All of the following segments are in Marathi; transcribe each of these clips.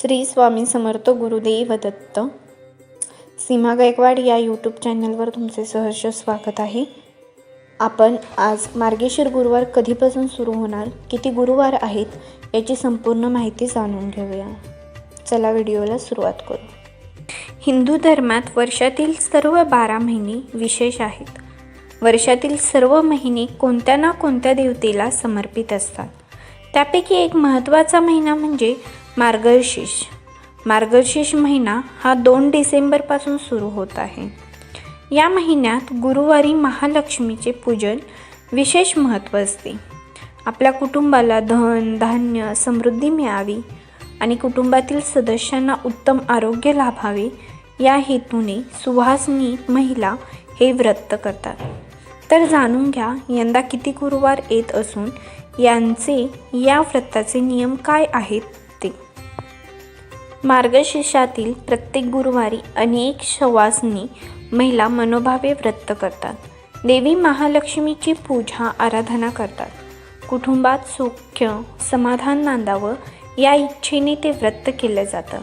श्री स्वामी समर्थ गुरुदेव दत्त. सीमा गायकवाड या यूट्यूब चॅनलवर तुमचे सहर्ष स्वागत आहे. आपण आज मार्गशीर गुरुवार कधीपासून सुरू होणार किती गुरुवार आहेत याची संपूर्ण माहिती जाणून घेऊया. चला व्हिडिओला सुरुवात करू. हिंदू धर्मात वर्षातील सर्व बारा महिने विशेष आहेत. वर्षातील सर्व महिने कोणत्या ना कोणत्या देवतेला समर्पित असतात. त्यापैकी एक महत्त्वाचा महिना म्हणजे मार्गशीर्ष. मार्गशीर्ष महिना हा दोन डिसेंबरपासून सुरू होत आहे. या महिन्यात गुरुवारी महालक्ष्मीचे पूजन विशेष महत्त्व असते. आपल्या कुटुंबाला धन धान्य समृद्धी मिळावी आणि कुटुंबातील सदस्यांना उत्तम आरोग्य लाभावे या हेतूने सुहासनी महिला हे व्रत करतात. तर जाणून घ्या यंदा किती गुरुवार येत असून यांचे या व्रताचे नियम काय आहेत ते? मार्गशीर्षातील प्रत्येक गुरुवारी अनेक शवासनी महिला मनोभावे व्रत करतात. देवी महालक्ष्मीची पूजा आराधना करतात. कुटुंबात सौख्य समाधान नांदावं या इच्छेने ते व्रत केलं जातं.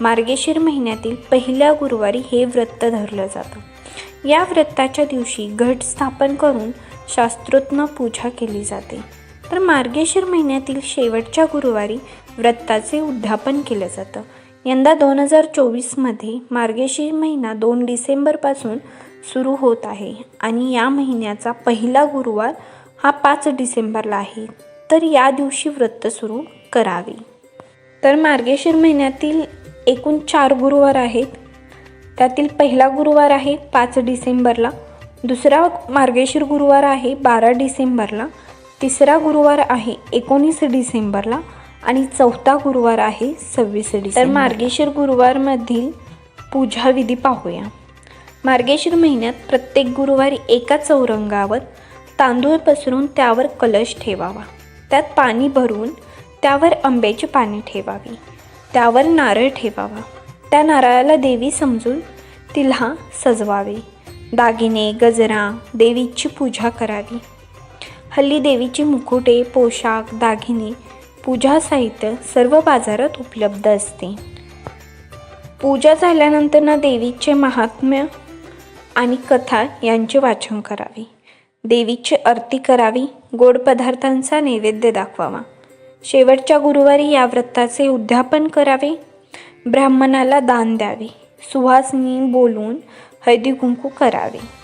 मार्गशीर महिन्यातील पहिल्या गुरुवारी हे व्रत धरलं जातं. या व्रताच्या दिवशी घट स्थापन करून शास्त्रोत्न पूजा केली जाते. तर मार्गशीर महिन्यातील शेवटच्या गुरुवारी व्रताचे उद्यापन केलं जातं. यंदा दोन हजार चोवीसमध्ये मार्गशीर महिना दोन डिसेंबरपासून सुरू होत आहे आणि या महिन्याचा पहिला गुरुवार हा पाच डिसेंबरला आहे. तर या दिवशी व्रत सुरू करावे. तर मार्गशीर महिन्यातील एकूण चार गुरुवार आहेत. त्यातील पहिला गुरुवार आहे पाच डिसेंबरला. दुसरा मार्गशीर गुरुवार आहे बारा डिसेंबरला. तिसरा गुरुवार आहे एकोणीस डिसेंबरला आणि चौथा गुरुवार आहे सव्वीस डिसेंबर तर मार्गेश्वर गुरुवारमधील पूजाविधी पाहूया. मार्गेश्वर महिन्यात प्रत्येक गुरुवारी एका चौरंगावर तांदूळ पसरून त्यावर कलश ठेवावा. त्यात पाणी भरून त्यावर आंब्याची पाने ठेवावी. त्यावर नारळ ठेवावा. त्या नारळाला देवी समजून तिला सजवावे. दागिने गजरा देवीची पूजा करावी. हल्ली देवीची मुकुटे पोशाख दागिने पूजा साहित्य सर्व बाजारात उपलब्ध असते. पूजा झाल्यानंतर ना देवीचे महात्म्य आणि कथा यांचे वाचन करावे. देवीची आरती करावी गोड पदार्थांचा नैवेद्य दाखवावा. शेवटच्या गुरुवारी या व्रताचे उद्यापन करावे. ब्राह्मणाला दान द्यावे. सुहासनी बोलून हळदी कुंकू करावे.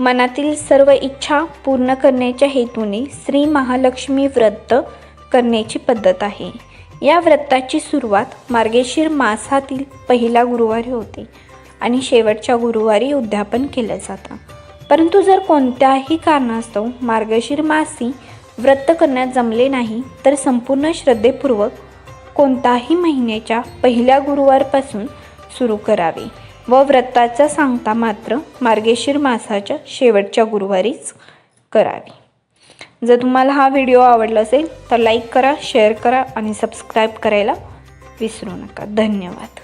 मनातील सर्व इच्छा पूर्ण करण्याच्या हेतूने श्री महालक्ष्मी व्रत करण्याची पद्धत आहे. या व्रताची सुरुवात मार्गशीर मासातील पहिला गुरुवारी होते आणि शेवटच्या गुरुवारी उद्यापन केलं जातं. परंतु जर कोणत्याही कारणास्तव मार्गशीर मासी व्रत करण्यात जमले नाही तर संपूर्ण श्रद्धेपूर्वक कोणताही महिन्याच्या पहिल्या गुरुवारपासून सुरू करावे. व व्रताचा सांगता मात्र मार्गेशीर मासाच्या शेवटच्या गुरुवारीच करावी. जर तुम्हाला हा व्हिडिओ आवडला असेल तर लाईक करा शेअर करा आणि सबस्क्राईब करायला विसरू नका. धन्यवाद.